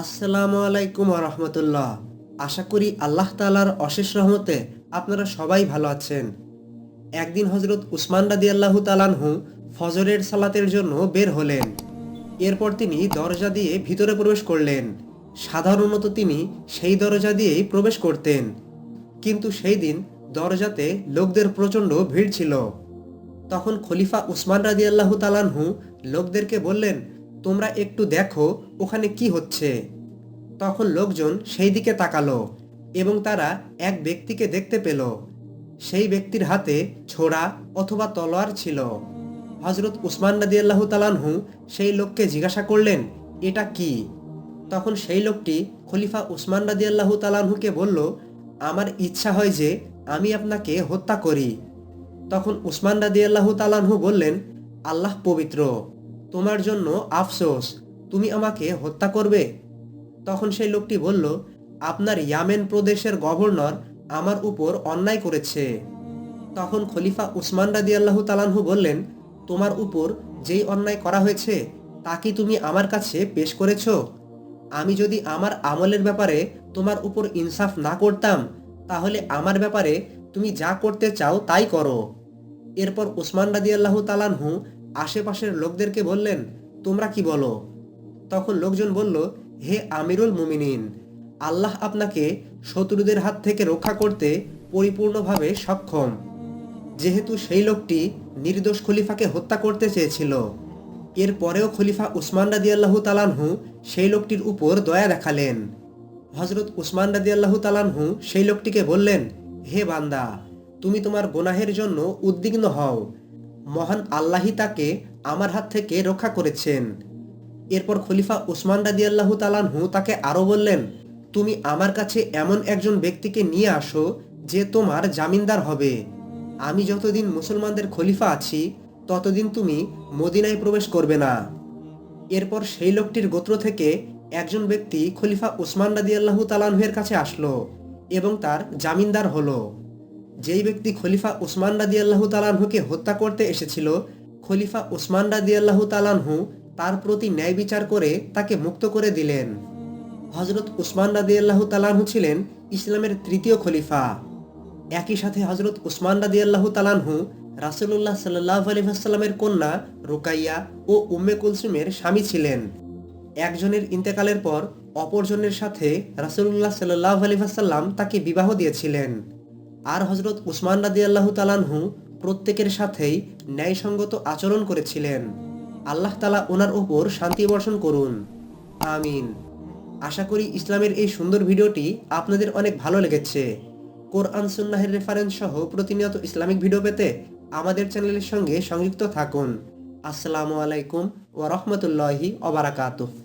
আসসালামু আলাইকুম রহমতুল্লাহ। আশা করি আল্লাহ তালার অশেষ রহমতে আপনারা সবাই ভালো আছেন। একদিন হজরত উসমান রাদি আল্লাহ তালানহু ফজরের সালাতের জন্য বের হলেন। এরপর তিনি দরজা দিয়ে ভিতরে প্রবেশ করলেন। সাধারণত তিনি সেই দরজা দিয়েই প্রবেশ করতেন। কিন্তু সেই দিন দরজাতে লোকদের প্রচণ্ড ভিড় ছিল। তখন খলিফা উসমান রাজি আল্লাহ তালানহু লোকদেরকে বললেন তোমরা একটু দেখো ওখানে কি হচ্ছে। তখন লোকজন সেই দিকে তাকালো এবং তারা এক ব্যক্তিকে দেখতে পেল। সেই ব্যক্তির হাতে ছোড়া অথবা তলোয়ার ছিল। হজরত উসমান রাজি আল্লাহ তালানহু সেই লোককে জিজ্ঞাসা করলেন, এটা কি? তখন সেই লোকটি খলিফা উসমান রাজি আল্লাহ তালানহুকে বলল, আমার ইচ্ছা হয় যে আমি আপনাকে হত্যা করি। তখন উসমান রাদি আল্লাহ তালানহু বললেন, আল্লাহ পবিত্র। তোমার জন্য আফসোস, তুমি আমাকে হত্যা করবে? তখন সেই লোকটি বলল, আপনার ইয়ামেন প্রদেশের গভর্নর আমার উপর অন্যায় করেছে। তখন খলিফা উসমান রাদি আল্লাহ তালানহু বললেন, তোমার উপর যেই অন্যায় করা হয়েছে, তা কি তুমি আমার কাছে পেশ করেছ? আমি যদি আমার আমলের ব্যাপারে তোমার উপর ইনসাফ না করতাম, তাহলে আমার ব্যাপারে তুমি যা করতে চাও তাই করো। এরপর উসমান রাদি আল্লাহ তালানহু আশেপাশের লোকদেরকে বললেন, তোমরা কি বলো? তখন লোকজন বলল, হে আমিরুল মুমিনিন, আল্লাহ আপনাকে শত্রুদের হাত থেকে রক্ষা করতে পরিপূর্ণভাবে সক্ষম। যেহেতু সেই লোকটি নির্দোষ খলিফাকে হত্যা করতে চেয়েছিল এরপরেও খলিফা উসমান রাদি আল্লাহ তালানহু সেই লোকটির উপর দয়া দেখালেন। হজরত উসমান রাদি আল্লাহ তালানহু সেই লোকটিকে বললেন, হে বান্দা, তুমি তোমার গোনাহের জন্য উদ্বিগ্ন হও। মহান আল্লাহি তাকে আমার হাত থেকে রক্ষা করেছেন। এরপর খলিফা উসমান রাদি আল্লাহ তালানহু তাকে আরও বললেন, তুমি আমার কাছে এমন একজন ব্যক্তিকে নিয়ে আসো যে তোমার জামিনদার হবে। আমি যতদিন মুসলমানদের খলিফা আছি, ততদিন তুমি মদিনায় প্রবেশ করবে না। এরপর সেই লোকটির গোত্র থেকে একজন ব্যক্তি খলিফা উসমান রাদি আল্লাহ তালানহের কাছে আসলো এবং তার জামিনদার হলো। যেই ব্যক্তি খলিফা উসমান রাদি আল্লাহ তালানহুকে হত্যা করতে এসেছিল, খলিফা উসমান রাদি আল্লাহ তালানহু তার প্রতি ন্যায় বিচার করে তাকে মুক্ত করে দিলেন। হজরত উসমান রাদি আল্লাহ তালানহু ছিলেন ইসলামের তৃতীয় খলিফা। একই সাথে হজরত উসমান রাদি আল্লাহ তালানহু রাসুল্লাহ সাল্লাহ আলহামের কন্যা রুকাইয়া ও উম্মে কুলসুমের স্বামী ছিলেন। একজনের ইন্তেকালের পর অপরজনের সাথে রাসুল্লাহ সাল্লাহ আলহাম তাকে বিবাহ দিয়েছিলেন। আর হজরত উসমান রাদি আল্লাহ তালানহু প্রত্যেকের সাথেই ন্যায়সঙ্গত আচরণ করেছিলেন। আল্লাহ তালা ওনার ওপর শান্তি বর্ষণ করুন। আমিন। আশা করি ইসলামের এই সুন্দর ভিডিওটি আপনাদের অনেক ভালো লেগেছে। কোরআন সুন্নাহের রেফারেন্স সহ প্রতিনিয়ত ইসলামিক ভিডিও পেতে আমাদের চ্যানেলের সঙ্গে সংযুক্ত থাকুন। আসসালামু আলাইকুম ওয়া রাহমাতুল্লাহি ওয়া বারাকাতুহু।